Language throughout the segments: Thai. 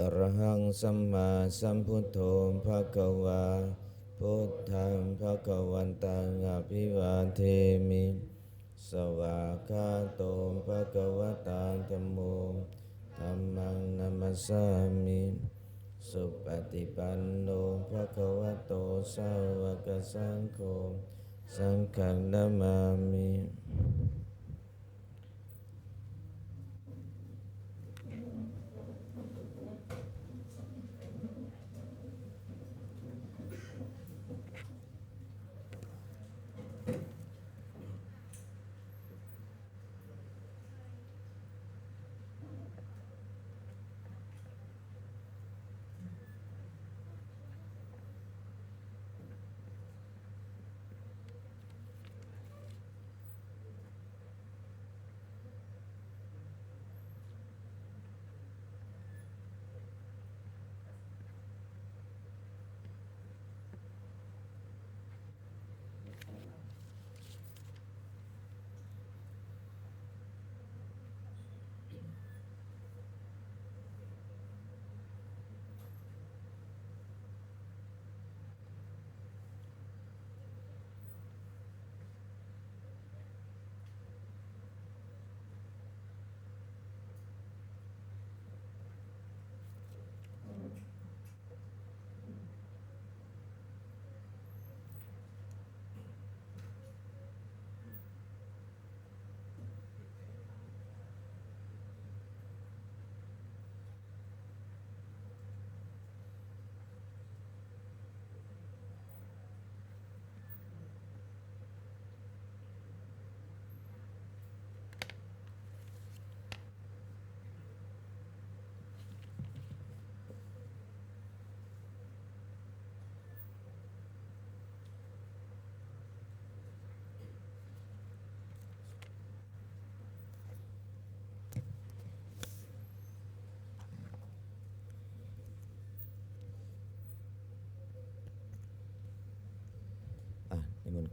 อรหังสัมมาสัมพุทโธภะคะวาพุทธังภะคะวันตังอภิวาเทมิ สวากขาโตภะคะวตาธัมโมธัมมังนัมสามิ สุปฏิปันโนภะคะวโตสาวกสังโฆสังฆนามามิ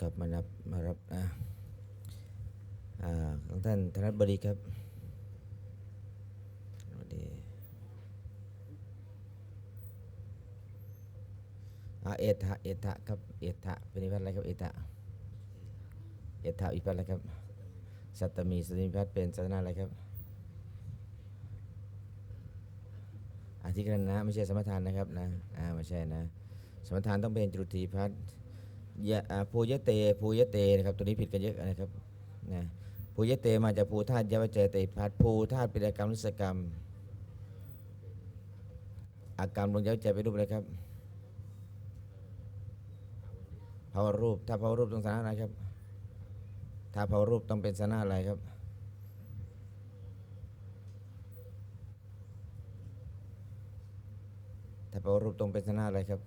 ครับมารับมารับอะอ่าของท่านธนบดีครับสวัสดีอาเอถะเอถะครับเอถะเป็นนิพัฒน์อะไรครับเอถะเอถะวิพัฒน์อะไรครับสัตตมีสติวิพัฒน์เป็นศาสนาอะไรครับอธิกรณนะไม่ใช่สมทานนะครับนะอ่าไม่ใช่นะ สมทานต้องเป็นจุตีพัฒน์ ยะอ่าภูยะเตภูยะเตนะครับ ตัวนี้ผิดกันเยอะนะครับนะภูยะเตมาจากภูธาตุยวจเจเตพัดภูธาตุป็นอาการรุษกรรม อากรรมลงยวใจไปรูปอะไรครับภาวรูป ถ้าภาวรูปต้องสนะอะไรครับ ถ้าภาวรูปต้องเป็นสนะอะไรครับถ้าภาวรูปต้องเป็นสนะอะไรครับ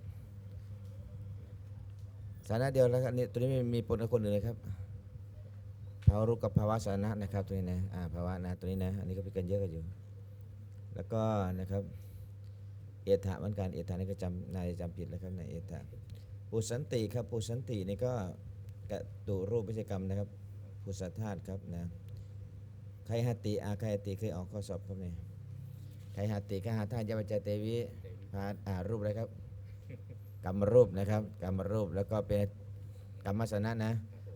สาระเดียวแล้วครับนี่ตัวนี้ไม่มีปนกับคนอื่นเลยครับภาวะรูปกับภาวะสาระนะครับตัวนี้นะอ่าภาวะนะตัวนี้นะอันนี้ก็เป็นกันเยอะกันอยู่ แล้วก็นะครับเอถะเหมือนกันเอถะนี่ก็จำนายจำผิดแล้วครับในเอถะปุสันติครับปุสันตินี่ก็กะตุรูปวิชกรรมนะครับปุสธาตุครับนะใครหติอาใครหติเคยออกข้อสอบครับเนี่ยใครหติก็หาธาตุยาปัจจเตวิพาอ่ารูปอะไรครับ กรรมรูปนะครับ กรรมรูปแล้วก็เป็นกรรมสนะนะ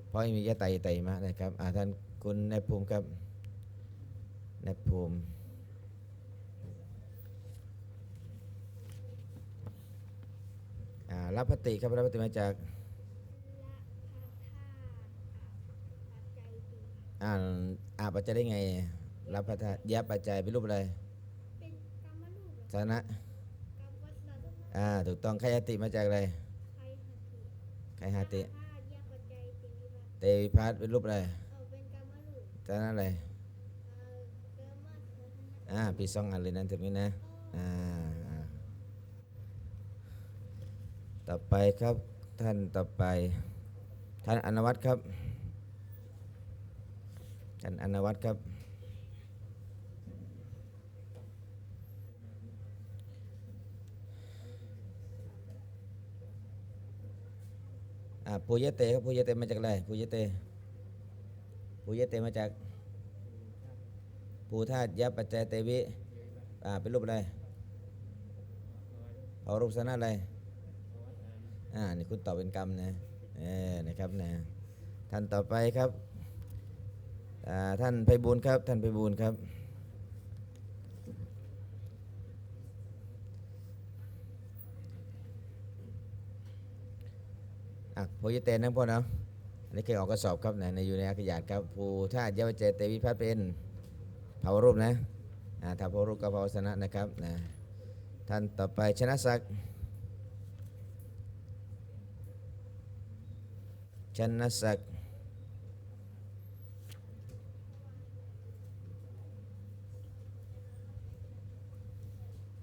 เพราะมียะไตไตมานะครับอ่าท่านคุณนายภูมิครับนายภูมิอ่ารับพติครับรับพติมาจากอ่าอาปัจจัยได้ไง รับพระธาตุยะปัจจัยเป็นรูปอะไรเป็นกรรมรูปเหรอสนะ กรรมวัฏฏะต้ อ่าถูกต้องขยติมาจากอะไรใครหัตถิไคหายาติเตวิพัฒน์เป็นรูปอะไรเอาเป็นกรรมรูปสนอะไรอ่อกรรมะเถนะอ่าปีสองอันเลยนั่นถึงนี้นะอ่าอ่าต่อไปครับท่านต่อไป ท่านอนวัตครับท่านอนวัตครับ อ่าปุยเตครับปุยเตมาจากอะไรปุยเตปุยเตมาจากภูธาตุยปัจจัยเตวิอ่าเป็นรูปอะไรเอารูปสนะอะไรอ่านี่คุณตอบเป็นกรรมนะเออนะครับนะท่านต่อไปครับอ่าท่านไพบูลย์ครับท่านไพบูลย์ครับ อะ โพยเตนนะพ่อเนาะอันนี้เคยออกกระสอบครับนะในอยู่ในอากาศครับภูท่าเยาวเจเตวิพัฒน์เป็นภาวรูปนะอ่าถ้าภาวรูปกับภาวสนะนะครับนะท่านต่อไปชนะศักดิ์ชนะศักดิ์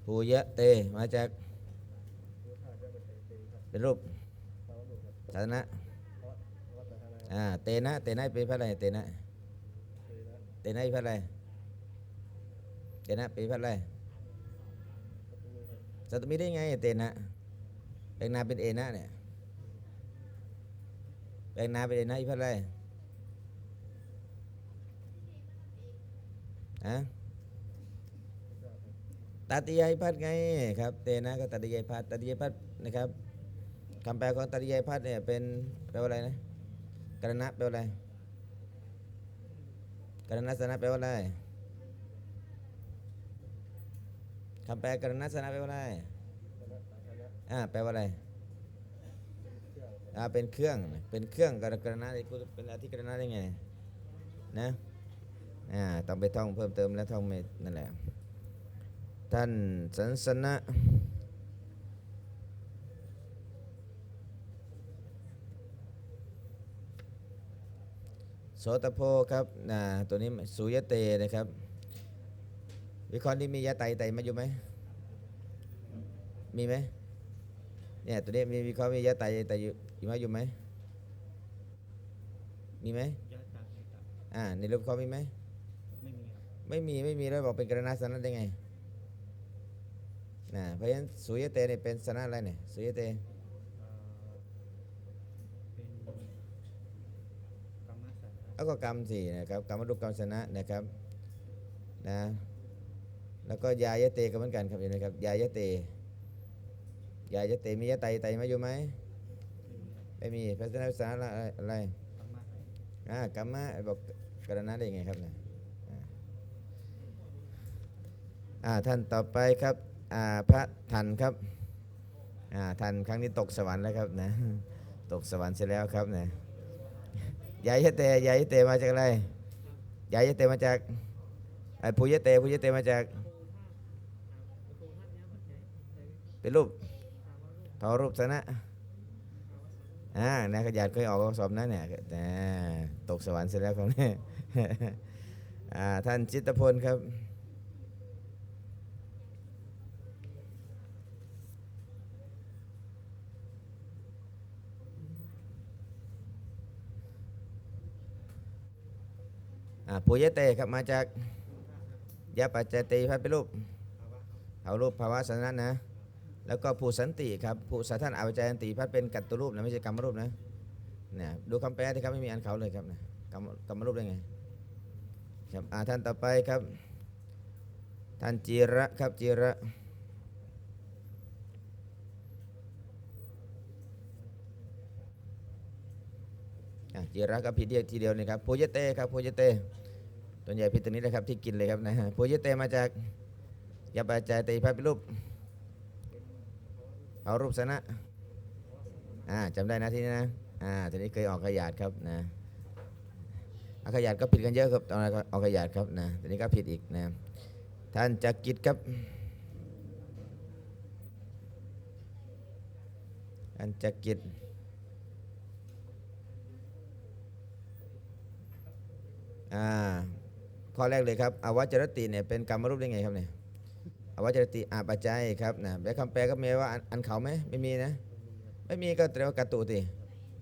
ภูยะเตมาจากเป็นรูป สาธารณะอ่าเตนะเตนะเป็นพระอะไรเตนะเตนะเป็นพระอะไรเตนะเป็นพระอะไรสัตมีได้ไงเตนะแปลงนาเป็นเอนะเนี่ยแปลงนาเป็นเอนะอีพระอะไรฮะตัติยายพัดไงครับ เตนะก็ตัติยายพัดตัติยายพัดนะครับ คำแปลของตัติยายพัดเนี่ยเป็นแปลว่าอะไรนะกรณะแปลว่าอะไรกรณสนะแปลว่าอะไรคำแปลกรณสนะแปลว่าอะไรอ่าแปลว่าอะไรอ่าเป็นเครื่องเป็นเครื่องกรกรณะนี่กูเป็นอธิกรณะได้ไงนะอ่าต้องไปท่องเพิ่มเติมและท่องไม่นั่นแหละท่านสันสนะ ตโพครับนะตัวนี้สุยเตนะครับ วิเคราะห์นี้มียะไตไตมาอยู่ไหมมีไหมเนี่ยตัวนี้มีวิเคราะห์มียะไตไตอยู่อยู่ไหมอยู่ไหมมีไหมอ่าในรูปเขามีไหมไม่มีครับไม่มีไม่มีแล้วบอกเป็นกรณาสนะได้ไงนะเพราะฉะนั้นสุยเตเนี่ยเป็นสนะอะไรเนี่ยสุยเต เอ่อเป็นกรรมสัตว์ครับ แล้วก็กรรมสี่นะครับกรรมรูปกรรมสนะนะครับนะแล้วก็ยายะเตก็เหมือนกันครับเห็นไหมครับยายะเตยายะเตมียะไตไตมาอยู่ไหมไม่มีครับไม่มีพัฒนาสนะอะไรอะไรอ่ากรรมะบอกกรณะได้ไงครับเนี่ยอ่าอ่าท่านต่อไปครับอ่าพระทันครับอ่าทันครั้งนี้ตกสวรรค์แล้วครับนะตกสวรรค์เสร็จแล้วครับนะ ยายยะเตยายยะเตมาจากอะไรยายยะเตมาจากไอ้ภูยะเตภูยะเตมาจาก เป็นรูปทอรูปซะนะอ่านะขยันเคยออกสอบนะเนี่ยตกสวรรค์เสร็จแล้วครับเนี่ยอ่าท่านจิตพลครับ อ่า ปุยเตครับมาจากยาปัจจติพัดเป็นรูปเอารูปภาวะสันนันะ แล้วก็ผู้สันติครับผู้สัทธานอาปัจจันติพัดเป็นกัตตุรูปนะไม่ใช่กรรมรูปนะเนี่ยดูคำแปลที่ครับไม่มีอันเขาเลยครับนะกรรมกรรมรูปได้ไงครับอ่าท่านต่อไปครับ ท่านจีระครับจีระจีระก็ผิดเดียวทีเดียวนะครับโพยเตครับโพยเต ตัวใหญ่ผิดตัวนี้นะครับที่กินเลยครับนะฮะโพยเตมาจากยาปัจจัยติพัดเป็นรูปเอารูปสนะอ่าจำได้นะที่นี้นะอ่าทีนี้เคยออกขยาดครับนะเอาขยาดก็ผิดกันเยอะครับตอนนั้นออกขยาดครับนะทีนี้ก็ผิดอีกนะท่านจักกิจครับท่านจักกิจอ่า ข้อแรกเลยครับอวัจรติเนี่ยเป็นกรรมรูปได้ไงครับเนี่ยอวัจรติอาปัจจัยครับนะแปลคำแปลก็มีว่าอันเขาไหมไม่มีนะ ไม่มีก็แปลว่ากาตุติ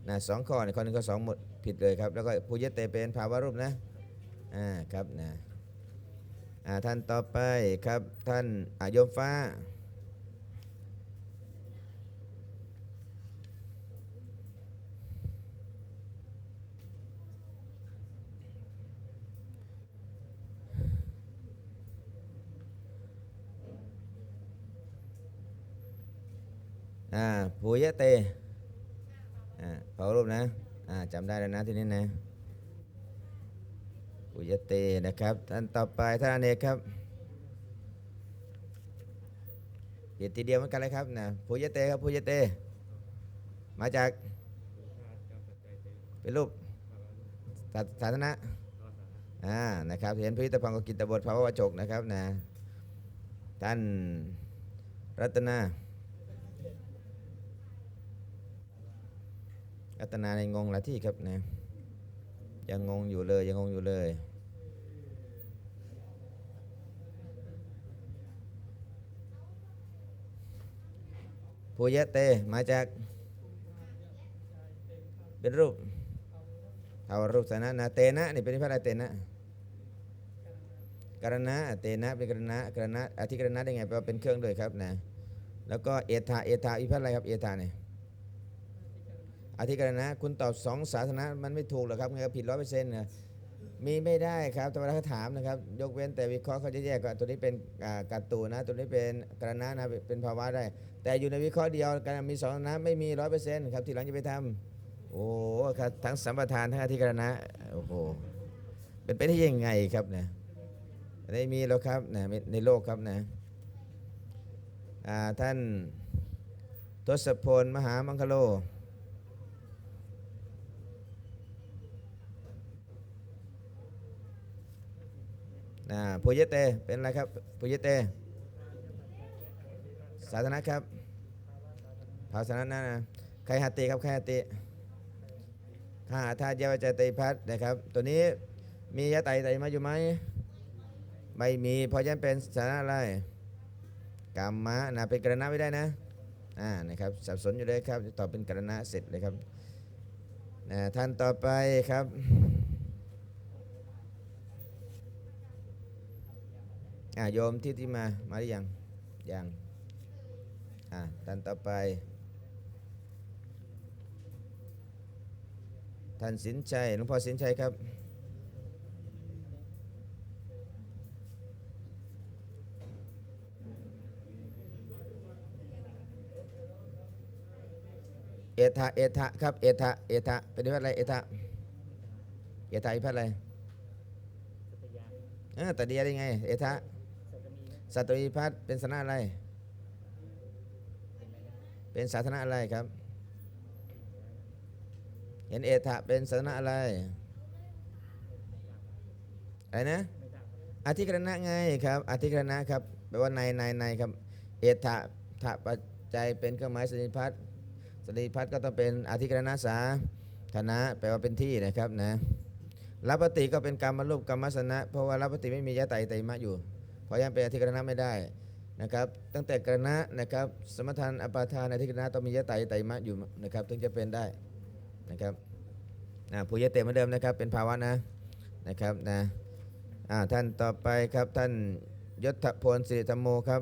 นะสองข้อเนี่ยข้อหนึ่งข้อสองหมดผิดเลยครับ แล้วก็ภูยเตเป็นภาวะรูปนะอ่าครับนะอ่าท่านต่อไปครับท่านอาโยมฟ้า อ่าปุยเตอ่าเผารูปนะอ่าจำได้แล้วนะทีนี้นะปุยเตนะครับท่านต่อไปท่านอเนกครับเขียนทีเดียวเหมือนกันเลยครับนะปุยเตครับปุยเต มาจากเป็นรูปศาศาสนะอ่านะครับเห็นพิพิธภัณฑ์กกิตบทภาวะวจกนะครับนะท่านรัตนา รัตนาในงงหละที่ครับนะยังงงอยู่เลยยังงงอยู่เลยภูยะเตมาจากเป็นรูปเอารูปสนะนะเตนะนี่เป็นพระอะไรเตนะกรณะเตนะเป็นกรณะกรณะอธิกรณะได้ไงแปลว่าเป็นเครื่องด้วยครับนะแล้วก็เอธาเอธาอีพัฒอะไรครับเอธาเนี่ย อธิการณะคุณตอบสองศาสนามันไม่ถูกหรอกครับไงก็ผิดร้อยเปอร์เซ็นต์นะมีไม่ได้ครับแต่เวาเขาถามนะครับ ยกเว้นแต่วิเคราะห์เขาจะแยกว่าตัวนี้เป็นอ่ากัตตูนะ ตัวนี้เป็นกรณะนะเป็นภาวะได้ แต่อยู่ในวิเคราะห์เดียวกันมีสองนะไม่มีร้อยเปอร์เซ็นต์ครับทีหลังจะไปทำโอ้ครับทั้งสัมปทานทั้งอธิการณะโอ้โหเป็นไปได้ยังไงครับเนี่ยไม่มีหรอกครับนะในโลกครับนะท่านทศพลมหามังคโล นะปุยเตเป็นอะไรครับปุยเตศาสนะครับภาสนะนะนะใครหาติครับใครหาติข้าหาทาเยาวจติพัฒน์นะครับ ตัวนี้มียะไตไตมาอยู่ไหมไม่มีเพราะฉะนั้นเป็นสาระอะไรกรรมะนะเป็นกรณะไม่ได้นะอ่านะครับสับสนอยู่เลยครับตอบเป็นกรณะเสร็จเลยครับนะท่านต่อไปครับ อ่าโยมที่ที่มา มาหรือยัง ยัง อ่าท่านต่อไป ท่านสินชัยหลวงพ่อสินชัยครับ เอทะ เอทะครับ เอทะ เอทะเป็นพัดอะไร เอทะ เอทะอีพัดอะไรเออตัดเดียได้ไง เอทะ สัตวีพัฒน์เป็นสนะอะไร เป็นสาธนะอะไรครับ เห็นเอทะเป็นสาธนะอะไร อะไรนะ อธิกรณะไงครับ อธิกรณะครับแปลว่าในในในครับ เอทะทะปัจจัยเป็นเครื่องหมายสนิพัฒน์สนิพัฒน์ก็ต้องเป็นอธิกรณะสาธนะแปลว่าเป็นที่นะครับนะรับปฏิก็เป็นกรรมรูปกรรมสนะ เพราะว่ารับปฏิไม่มียะไตไตมะอยู่ เพราะยังเป็นอธิกรณะไม่ได้นะครับตั้งแต่กรณะนะครับสมทานอปาทานอธิกรณะต้องมียะไตไตมะอยู่นะครับถึงจะเป็นได้นะครับผู้ยะเตเหมือนเดิมนะครับเป็นภาวะนะนะครับนะท่านต่อไปครับท่านยศพลสิริธรรมโมครับ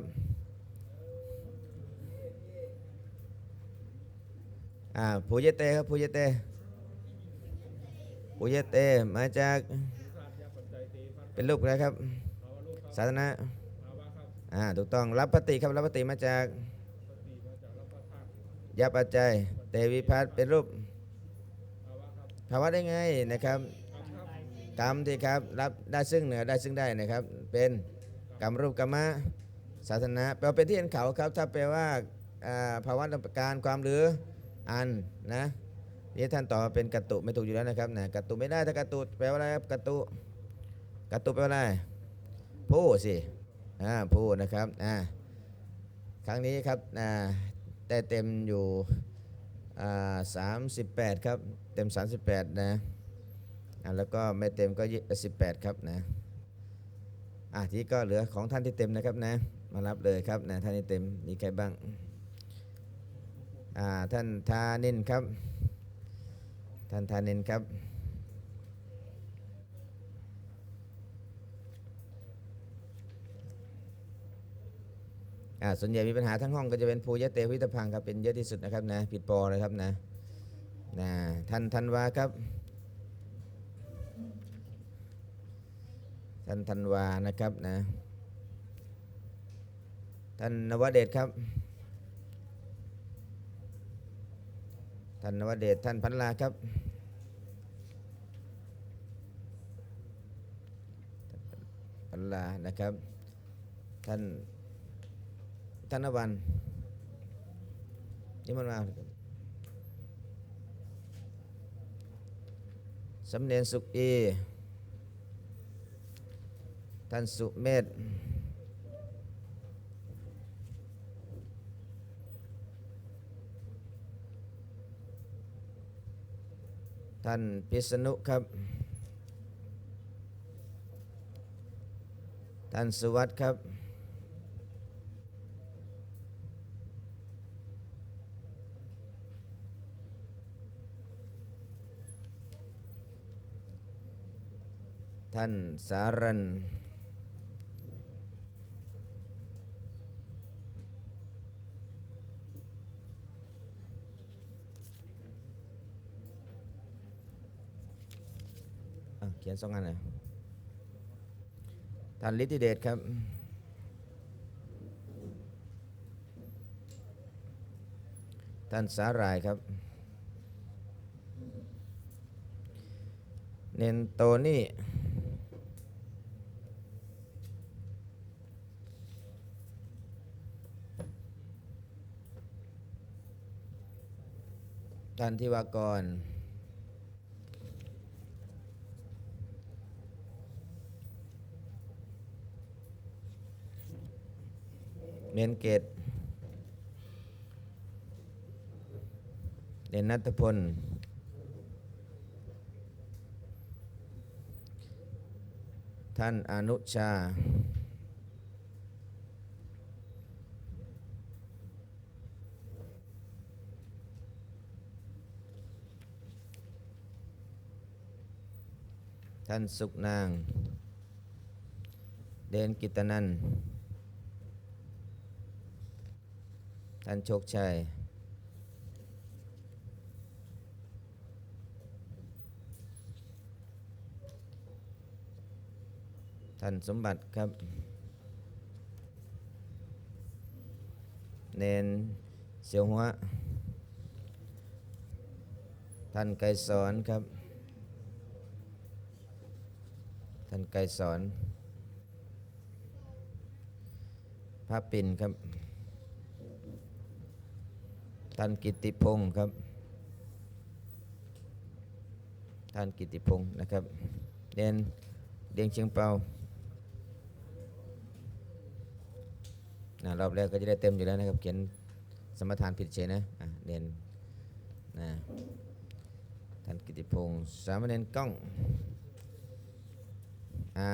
ผู้ยะเตครับผู้ยะเตผู้ยะเตมาจากเป็นรูปอะครับ สาธนะอ่าถูกต้องรับปฏิครับรับปฏิมาจากยาปัจจัยเตวิพัฒน์เป็นรูปภาวะได้ไงนะครับกรรมที่ครับรับได้ซึ่งเหนือได้ซึ่งได้นะครับ เป็นกรรมรูปกรรมะสาธนะแปลว่าเป็นที่เห็นเขาครับ ถ้าแปลว่าอ่าภาวะการความหรืออันนะนี่ท่านต่อบเป็นกัตตุไม่ถูกอยู่แล้วนะครับนะกัตตุไม่ได้ถ้ากัตตุแปลว่าอะไรครับกัตตุกัตตุแปลว่าอะไร ผู้สิอ่าผู้นะครับอ่าครั้งนี้ครับอ่าได้เต็มอยู่อ่าสามสิบแปดครับเต็ม 38 นะอ่าแล้วก็ไม่เต็มก็สิบแปดครับนะอ่าทีนี้ก็เหลือของท่านที่เต็มนะครับนะมารับเลยครับนะท่านที่เต็มมีใครบ้างอ่าท่านธานินครับ ท่านธานินครับ อ่าส่วนใหญ่มีปัญหาทั้งห้องก็จะเป็นภูยะเตวิตพังครับเป็นเยอะที่สุดนะครับนะผิดปอเลยครับนะนะท่านธันวาครับท่านธันวานะครับนะท่านนวเดชครับท่านนวเดชท่านพันลาครับพันลานะครับท่าน ธนวันนี่มันมาสำเนียนสุขีท่านสุเมธท่านพิษณุครับ ท่านสุวัสด์ครับ ท่านสารันเขียนสองอันเลยท่านฤทธิเดชครับท่านสาหรายครับ เนนโตนี่ ท่านทิวากรเนนเกตเนนนัทพล ท่านอนุชา ท่านสุขนาง เดนกิตนัน ท่านโชคชัย ท่านสมบัติครับ เนนเสียวหัว ท่านไกรสอนครับ ท่านไกรสอนพระปิ่นครับ ท่านกิติพงศ์ครับ ท่านกิติพงศ์นะครับเรียนเดียงเชียงเปานะรอบแรกก็จะได้เต็มอยู่แล้วนะครับ เขียนสมทานผิดเฉยนะอะเรียนนะท่านกิติพงศ์สามเณรกล้อง อ่า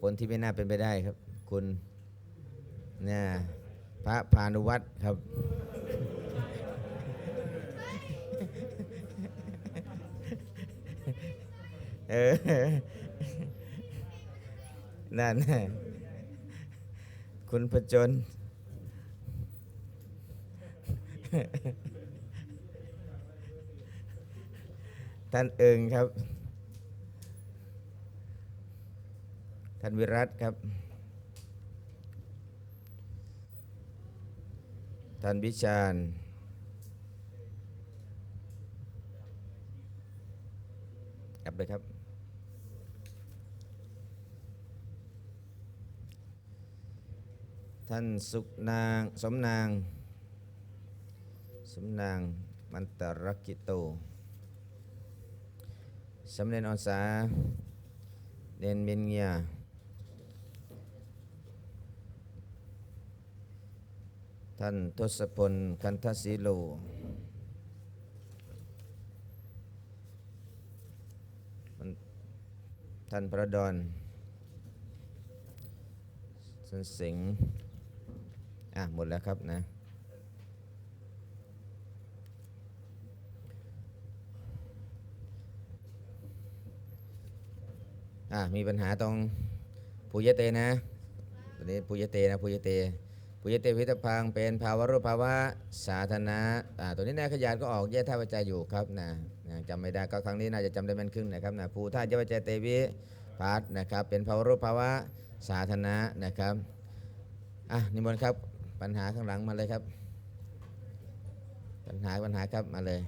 คนที่ไม่น่าเป็นไปได้ครับ คุณเนี่ยพระพานุวัตรครับ เออ นั่นนะคุณผจญท่านเอิงครับ ท่านวิรัตครับ ท่านวิชาญกลับเลยครับ ท่านสุขนางสมนาง สมนางมันตรกิโตสำเร็จออนสาเดนเบนเงีย ท่านทศพลคันทศิโล ท่านพระดอนสันสิงอะ หมดแล้วครับนะ อะ มีปัญหาตรงปุยเตนะตัวนี้ปุยเตนะปุยเต ปุยเตวิตพังเป็นภาวะรูปภาวะสาธารณะตัวนี้นะขยานก็ออกแยกท่าปัจจัยอยู่ครับนะจำไม่ได้ก็ครั้งนี้น่าจะจำได้เป็นครึ่งนะครับนะภูธาเจวัจจัยเตวิพัฒนะครับ เป็นภาวะรูปภาวะสาธารณะนะครับอะนิมนต์ครับปัญหาข้างหลังมาเลยครับ ปัญหาปัญหาครับมาเลย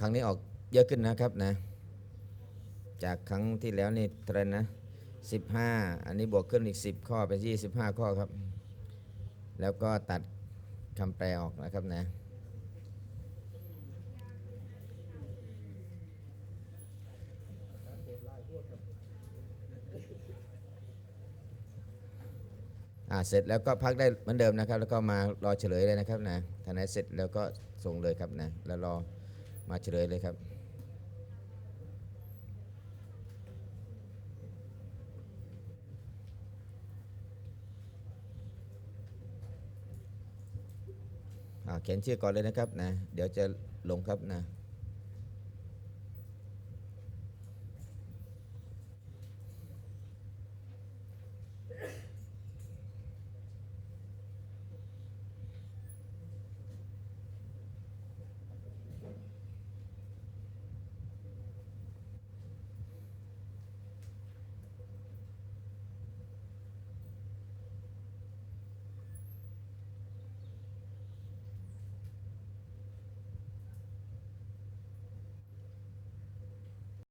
ครั้งนี้ออกเยอะขึ้นนะครับนะ จากครั้งที่แล้วนี่เท่าไรนะสิบห้าอันนี้บวกขึ้นอีกสิบข้อเป็นยี่สิบห้าข้อครับ แล้วก็ตัดคำแปลออกนะครับนะอ่าเสร็จแล้วก็พักได้เหมือนเดิมนะครับ แล้วก็มารอเฉลยเลยนะครับนะถ้าไหนเสร็จแล้วก็ส่งเลยครับนะแล้วรอ มาเฉลยเลยครับ เขียนชื่อก่อนเลยนะครับนะ เดี๋ยวจะลงครับนะ